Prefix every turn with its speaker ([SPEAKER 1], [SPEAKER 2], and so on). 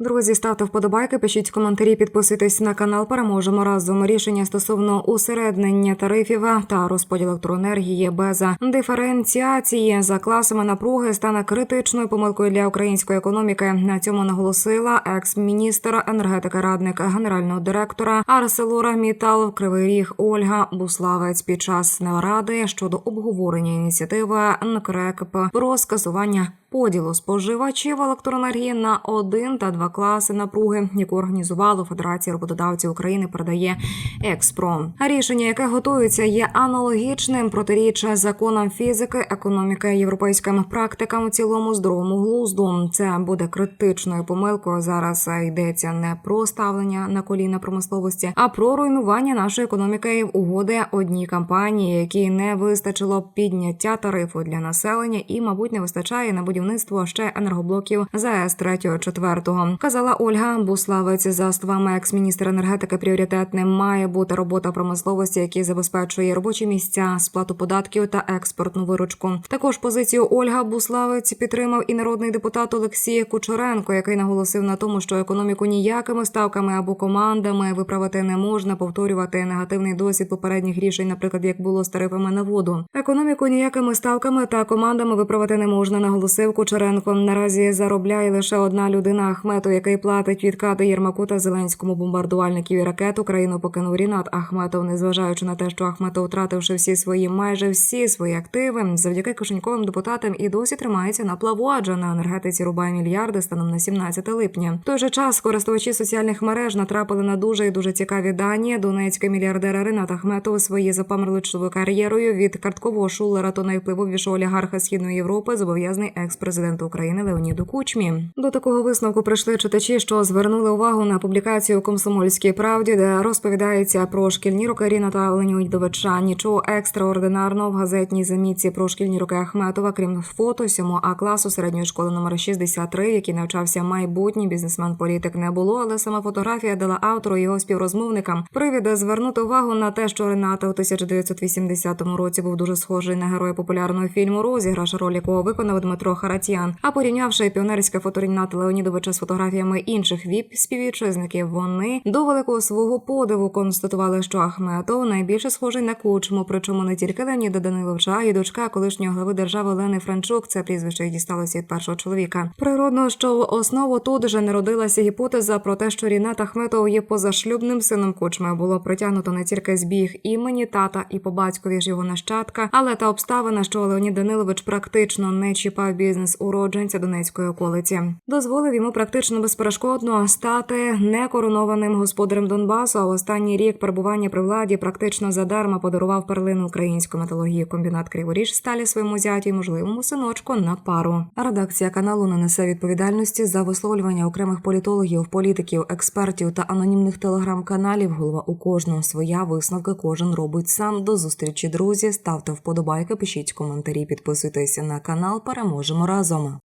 [SPEAKER 1] Друзі, ставте вподобайки, пишіть коментарі, підписуйтесь на канал. Переможемо разом. Рішення стосовно усереднення тарифів та розподілу електроенергії без диференціації за класами напруги стане критичною помилкою для української економіки. На цьому наголосила екс-міністр енергетики, радник генерального директора Арселора Мітал Кривий Ріг Ольга Буславець під час наради щодо обговорення ініціативи НКРЕКП про скасування поділу споживачів електроенергії на один та два класи напруги, яку організувало Федерація роботодавців України, передає Експром. Рішення, яке готується, є аналогічним протиріччя законам фізики, економіки, європейським практикам в цілому здоровому глузду. Це буде критичною помилкою. Зараз йдеться не про ставлення на коліна промисловості, а про руйнування нашої економіки в угоди одній кампанії, якій не вистачило підняття тарифу для населення, і, мабуть, не вистачає на будівництво ще енергоблоків ЗАЕС 3-4. Казала Ольга Буславець. За словами екс-міністра енергетики, пріоритетним має бути робота промисловості, які забезпечує робочі місця, сплату податків та експортну виручку. Також позицію Ольга Буславець підтримав і народний депутат Олексій Кучеренко, який наголосив на тому, що економіку ніякими ставками або командами виправити не можна повторювати негативний досвід попередніх рішень, наприклад, як було з тарифами на воду. Економіку ніякими ставками та командами виправити не можна, наголосив Кучеренко. Наразі заробляє лише одна людина Ахметов, який платить відкати Єрмаку та Зеленському бомбардувальників і ракет. Україну покинув Рінат Ахметов, незважаючи на те, що Ахметов, втративши всі свої майже всі свої активи, завдяки кишеньковим депутатам і досі тримається на плаву, адже на енергетиці рубає мільярди станом на 17 липня. В той же час користувачі соціальних мереж натрапили на дуже і дуже цікаві дані. Донецький мільярдер Ринат Ахметов своєю запаморочливою кар'єрою від карткового шулера та найвпливовішого олігарха східної Європи зобов'язаний екс-президенту України Леоніду Кучмі. До такого висновку прийшли читачі, що звернули увагу на публікацію комсомольській правді, де розповідається про шкільні роки Ріната Ленідовича. Нічого екстраординарного в газетній замітці про шкільні роки Ахметова, крім фото 7 А класу середньої школи номер 63, в якій навчався майбутній бізнесмен-політик, не було, але сама фотографія дала автору і його співрозмовникам привід звернути увагу на те, що Рената у 1980 році був дуже схожий на героя популярного фільму Розіграш, роль якого виконав Дмитро Харатьян. А порівнявши піонерське фото Ріната Леонідовича з фотографіями інших віп співвітчизників, вони до великого свого подиву констатували, що Ахметов найбільше схожий на кучму. Причому не тільки Леоніда Даниловича, а й дочка колишнього глави держави Олени Франчук. Це прізвище й дісталося від першого чоловіка. Природно, що в основу тут же народилася гіпотеза про те, що Рінат Ахметов є позашлюбним сином кучми. Було притягнуто не тільки збіг імені тата і по батькові ж його нащадка, але та обставина, що Леонід Данилович практично не чіпав бізнес уродженця Донецької околиці, дозволив йому практично безперешкодно стати некоронованим господарем Донбасу. А останній рік перебування при владі практично задарма подарував перлину українську металургію комбінат Криворіж сталі своєму зятю, й можливому синочку на пару. Редакція каналу не несе відповідальності за висловлювання окремих політологів, політиків, експертів та анонімних телеграм-каналів. Голова у кожного своя висновки кожен робить сам. До зустрічі, друзі. Ставте вподобайки, пишіть коментарі, підписуйтесь на канал. Переможемо разом.